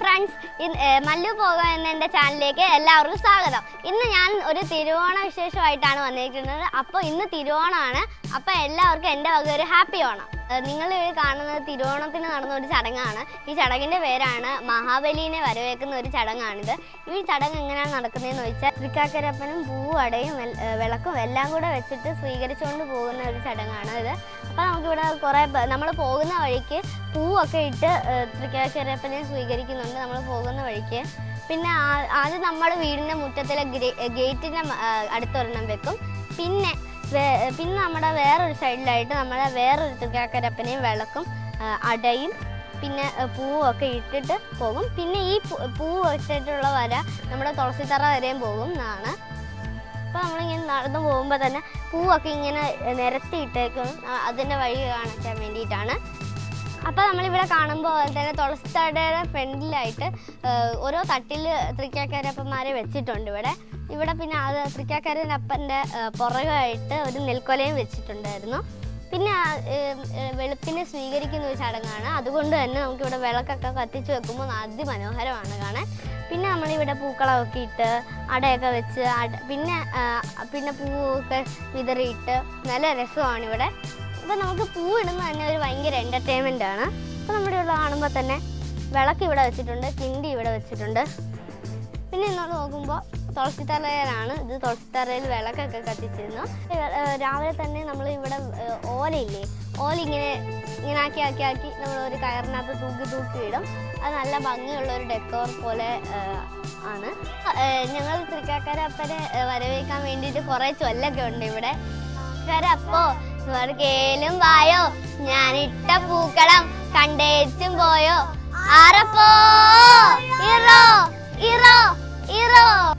Friends Mallu പോകാം എന്ന എന്റെ ചാനലിലേക്ക് എല്ലാവർക്കും സ്വാഗതം. ഇന്ന് ഞാൻ ഒരു തിരുവോണ വിശേഷമായിട്ടാണ് വന്നിരിക്കുന്നത്. അപ്പോൾ ഇന്ന് തിരുവോണമാണ് അപ്പോൾ എല്ലാവർക്കും എന്റെ വക ഒരു ഹാപ്പി ഓണം. നിങ്ങൾ ഇവിടെ കാണുന്നത് തിരുവോണത്തിന് നടന്ന ഒരു ചടങ്ങാണ്. ഈ ചടങ്ങിന്റെ പേരാണ് മഹാബലിനെ വരവേക്കുന്ന ഒരു ചടങ്ങാണിത്. ഈ ചടങ്ങ് എങ്ങനെയാണ് നടക്കുന്നതെന്ന് വെച്ചാൽ തൃക്കാക്കരപ്പനും പൂവടയും വിളക്കും എല്ലാം കൂടെ വെച്ചിട്ട് സ്വീകരിച്ചുകൊണ്ട് പോകുന്ന ഒരു ചടങ്ങാണ് ഇത്. അപ്പോൾ നമുക്കിവിടെ കുറേ നമ്മൾ പോകുന്ന വഴിക്ക് പൂവൊക്കെ ഇട്ട് തൃക്കാക്കരപ്പനെ സ്വീകരിക്കുന്നുണ്ട് നമ്മൾ പോകുന്ന വഴിക്ക്. പിന്നെ ആദ്യം നമ്മൾ വീടിന്റെ മുറ്റത്തിലെ ഗേറ്റിന്റെ അടുത്തൊരെണ്ണം വെക്കും. പിന്നെ പിന്നെ നമ്മുടെ വേറൊരു സൈഡിലായിട്ട് നമ്മളെ വേറൊരു തൃക്കാക്കരപ്പനെയും വിളക്കും അടയും പിന്നെ പൂവൊക്കെ ഇട്ടിട്ട് പോകും. പിന്നെ ഈ പൂ- വെച്ചിട്ടുള്ള വര നമ്മുടെ തുളസിത്തറ വരെയും പോകും എന്നാണ് അപ്പോൾ നമ്മളിങ്ങനെ നടന്നു പോകുമ്പോൾ തന്നെ പൂവൊക്കെ ഇങ്ങനെ നിരത്തിയിട്ടേക്കും അതിന്റെ വഴി കാണിക്കാൻ വേണ്ടിയിട്ടാണ്. അപ്പോൾ നമ്മളിവിടെ കാണുമ്പോൾ തന്നെ തുളസിത്തടയുടെ ഫ്രണ്ടിലായിട്ട് ഓരോ തട്ടിൽ തൃക്കാക്കരപ്പന്മാരെ വെച്ചിട്ടുണ്ട് ഇവിടെ. ഇവിടെ പിന്നെ അത് തൃക്കാക്കരപ്പന്റെ പുറകായിട്ട് ഒരു നെൽക്കൊലയും വെച്ചിട്ടുണ്ടായിരുന്നു. പിന്നെ വെളുപ്പിനെ സ്വീകരിക്കുന്ന ഒരു ചടങ്ങാണ്. അതുകൊണ്ട് തന്നെ നമുക്കിവിടെ വിളക്കൊക്കെ കത്തിച്ച് വെക്കുമ്പോൾ അതിമനോഹരമാണ് കാണാൻ. പിന്നെ നമ്മളിവിടെ പൂക്കളമൊക്കെ ഇട്ട് അടയൊക്കെ വെച്ച് അട പിന്നെ പിന്നെ പൂവൊക്കെ വിതറിയിട്ട് നല്ല രസമാണ് ഇവിടെ. അപ്പോൾ നമുക്ക് പൂ ഇടുന്ന തന്നെ ഒരു ഭയങ്കര എന്റർടൈൻമെന്റ് ആണ്. അപ്പോൾ നമ്മുടെ ഉള്ള കാണുമ്പോൾ തന്നെ വിളക്ക് ഇവിടെ വെച്ചിട്ടുണ്ട് കിണ്ടി ഇവിടെ വെച്ചിട്ടുണ്ട്. പിന്നെ നമ്മൾ നോക്കുമ്പോൾ തുളസിത്തറയിലാണ് ഇത് തുളസിത്തറയിൽ വിളക്കൊക്കെ കത്തിച്ചിരുന്നു. രാവിലെ തന്നെ നമ്മൾ ഇവിടെ ഓലയില്ലേ ഓല ഇങ്ങനെ ഇങ്ങനെ ആക്കി ആക്കി ആക്കി നമ്മൾ ഒരു കയറിനകത്ത് തൂക്കി തൂക്കി ഇടും. അത് നല്ല ഭംഗിയുള്ള ഒരു ഡെക്കോർ പോലെ ആണ്. ഞങ്ങൾ തൃക്കാക്കരപ്പനെ വരവേക്കാൻ വേണ്ടിയിട്ട് കുറേ ചൊല്ലൊക്കെ ഉണ്ട് ഇവിടെ. അപ്പോ സ്വർഗേലും വായോ? ഞാനിട്ട പൂക്കളം കണ്ടേച്ചും പോയോ? ആറപ്പോ